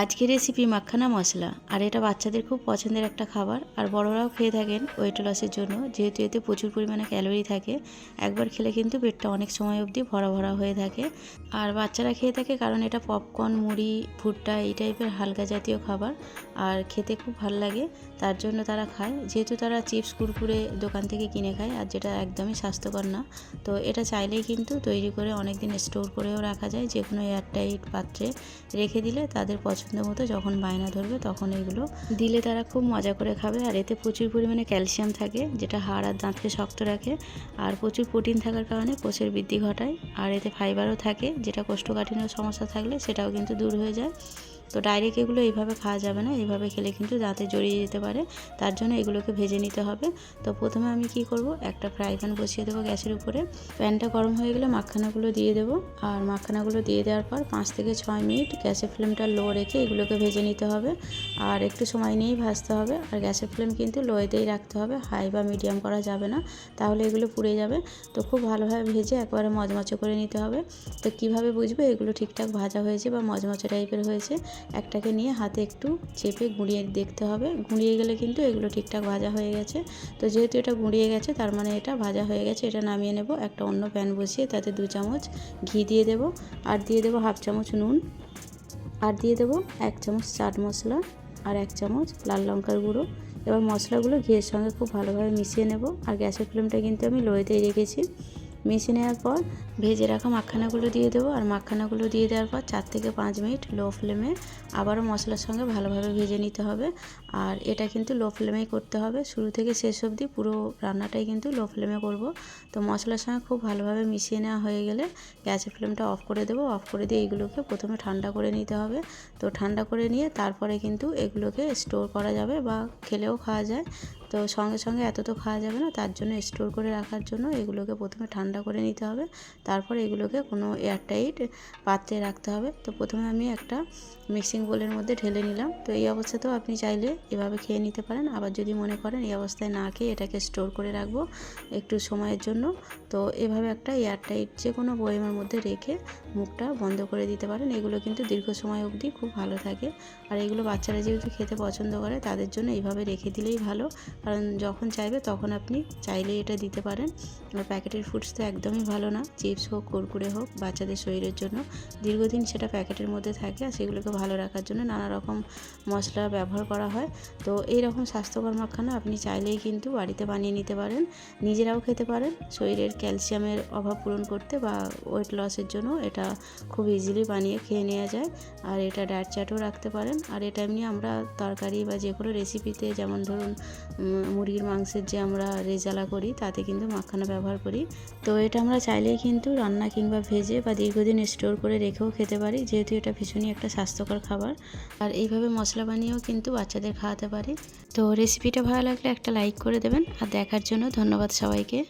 আজকের রেসিপি মাখানা মশলা, আর এটা বাচ্চাদের খুব পছন্দের একটা খাবার। আর বড়রাও খেয়ে থাকেন ওয়েট লসের জন্য, যেহেতু এতে প্রচুর পরিমাণে ক্যালোরি থাকে। একবার খেলে কিন্তু পেটটা অনেক সময় অবধি ভরা ভরা হয়ে থাকে। আর বাচ্চারা খেয়ে থাকে কারণ এটা পপকর্ন মুড়ি, ভুট্টা এই টাইপের হালকা জাতীয় খাবার। আর খেতে খুব ভালো লাগে, তার জন্য তারা খায়। যেহেতু তারা চিপস, কুরকুরে দোকান থেকে কিনে খায়, আর যেটা একদমই স্বাস্থ্যকর না। তো এটা চাইলেই কিন্তু তৈরি করে অনেক দিন স্টোর করেও রাখা যায়। যে কোনো এয়ারটাইট পাত্রে রেখে দিলে তাদের পছন্দ মতো যখন বায়না ধরবে তখন এগুলো দিলে তারা খুব মজা করে খাবে। আর এতে প্রচুর পরিমাণে ক্যালসিয়াম থাকে, যেটা হাড় আর দাঁতকে শক্ত রাখে। আর প্রচুর প্রোটিন থাকার কারণে কোষের বৃদ্ধি ঘটায়। আর এতে ফাইবারও থাকে, যেটা কোষ্ঠকাঠিন্য সমস্যা থাকলে সেটাও কিন্তু দূর হয়ে যায়। তো ডাইরেক্ট এগুলো এইভাবে খাওয়া যাবে না এইভাবে খেলে কিন্তু দাঁতে জড়িয়ে যেতে পারে, তার জন্য এগুলোকে ভেজে নিতে হবে। তো প্রথমে আমি কি করব? একটা ফ্রাই প্যান বসিয়ে দেবো গ্যাসের উপরে। প্যানটা গরম হয়ে গেলে মাখানাগুলো দিয়ে দেবো। আর মাখানাগুলো দিয়ে দেওয়ার পর পাঁচ থেকে ছয় মিনিট গ্যাসের ফ্লেমটা লো রেখে এগুলোকে ভেজে নিতে হবে। আর একটু সময় নিয়েই ভাজতে হবে। আর গ্যাসের ফ্লেম কিন্তু লোয়েতেই রাখতে হবে। হাই বা মিডিয়াম করা যাবে না, তাহলে এগুলো পুড়ে যাবে। তো খুব ভালোভাবে ভেজে একবারে মচমচে করে নিতে হবে। তো কীভাবে বুঝবে? এগুলো ঠিকঠাক ভাজা হয়েছে বা মচমচে টাইপের হয়েছে। একটাকে নিয়ে হাতে একটু চেপে গুঁড়িয়ে দেখতে হবে। গুঁড়িয়ে গেলে কিন্তু এগুলো ঠিকঠাক ভাজা হয়ে গেছে। তো যেহেতু এটা গুঁড়িয়ে গেছে, তার মানে এটা ভাজা হয়ে গেছে। এটা নামিয়ে নেব, একটা অন্য প্যান বসিয়ে তাতে দু চামচ ঘি দিয়ে দেব আর দিয়ে দেবো হাফ চামচ নুন আর দিয়ে দেবো এক চামচ চাট মশলা আর এক চামচ লাল লঙ্কার গুঁড়ো। এবার মশলাগুলো ঘিয়ের সঙ্গে খুব ভালোভাবে মিশিয়ে নেব। আর গ্যাসের ফ্লেমটা কিন্তু আমি লোয়েতেই রেখেছি। মিশিয়ে নেওয়ার পর ভেজে রাখা মাখানাগুলো দিয়ে দেবো আর মাখানাগুলো দিয়ে দেওয়ার পর চার থেকে পাঁচ মিনিট লো ফ্লেমে আবারও মশলার সঙ্গে ভালোভাবে ভেজে নিতে হবে। আর এটা কিন্তু লো ফ্লেমেই করতে হবে। শুরু থেকে শেষ অবধি পুরো রান্নাটাই কিন্তু লো ফ্লেমে করব। তো মশলার সঙ্গে খুব ভালোভাবে মিশিয়ে নেওয়া হয়ে গেলে গ্যাসের ফ্লেমটা অফ করে দেবো। অফ করে দিয়ে এগুলোকে প্রথমে ঠান্ডা করে নিতে হবে। তো ঠান্ডা করে নিয়ে তারপরে কিন্তু এগুলোকে স্টোর করা যাবে বা খেলেও খাওয়া যায়। তো সঙ্গে সঙ্গে এত তো খাওয়া যাবে না, তার জন্য স্টোর করে রাখার জন্য এগুলোকে প্রথমে ঠান্ডা করে নিতে হবে। তারপর এগুলোকে কোনো এয়ারটাইট পাত্রে রাখতে হবে। তো প্রথমে আমি একটা মিক্সিং বোলের মধ্যে ঢেলে নিলাম। তো এই অবস্থাতেও আপনি চাইলে এভাবে খেয়ে নিতে পারেন। আবার যদি মনে করেন এই অবস্থায় না খেয়ে এটাকে স্টোর করে রাখব একটু সময়ের জন্য, তো এভাবে একটা এয়ারটাইট যে কোনো বয়েমের মধ্যে রেখে মুখটা বন্ধ করে দিতে পারেন। এগুলো কিন্তু দীর্ঘ সময় অবধি খুব ভালো থাকে। আর এগুলো বাচ্চারা যেহেতু খেতে পছন্দ করে, তাদের জন্য এইভাবে রেখে দিলেই ভালো। কারণ যখন চাইবে তখন আপনি চাইলে এটা দিতে পারেন। আর প্যাকেটের ফুডস তো একদমই ভালো না। চিপস হোক, কুরকুরে হোক, বাচ্চাদের শরীরের জন্য। দীর্ঘদিন সেটা প্যাকেটের মধ্যে থাকে আর সেগুলোকে ভালো রাখার জন্য নানা রকম মশলা ব্যবহার করা হয়। তো এই রকম স্বাস্থ্যকর মাখানা আপনি চাইলেই কিন্তু বাড়িতে বানিয়ে নিতে পারেন। নিজেরাও খেতে পারেন। শরীরের ক্যালসিয়ামের অভাব পূরণ করতে বা ওয়েট লসের জন্য এটা খুব ইজিলি বানিয়ে খেয়ে নেওয়া যায়। আর এটা ডায়েট চাটও রাখতে পারেন। আর এটা এমনি আমরা তরকারি বা যে কোনো রেসিপিতে যেমন ধরুন মুরগির মাংসের যে আমরা রেজালা করি, তাতে কিন্তু মাখানা ব্যবহার করি। তো এটা আমরা চাইলেই কিন্তু রান্না কিংবা ভেজে বা দীর্ঘদিন স্টোর করে রেখেও খেতে পারি, যেহেতু এটা ভীষণই একটা স্বাস্থ্যকর খাবার। আর এইভাবে মশলা বানিয়েও কিন্তু বাচ্চাদের খাওয়াতে পারি। তো রেসিপিটা ভালো লাগলে একটা লাইক করে দেবেন। আর দেখার জন্য ধন্যবাদ সবাইকে।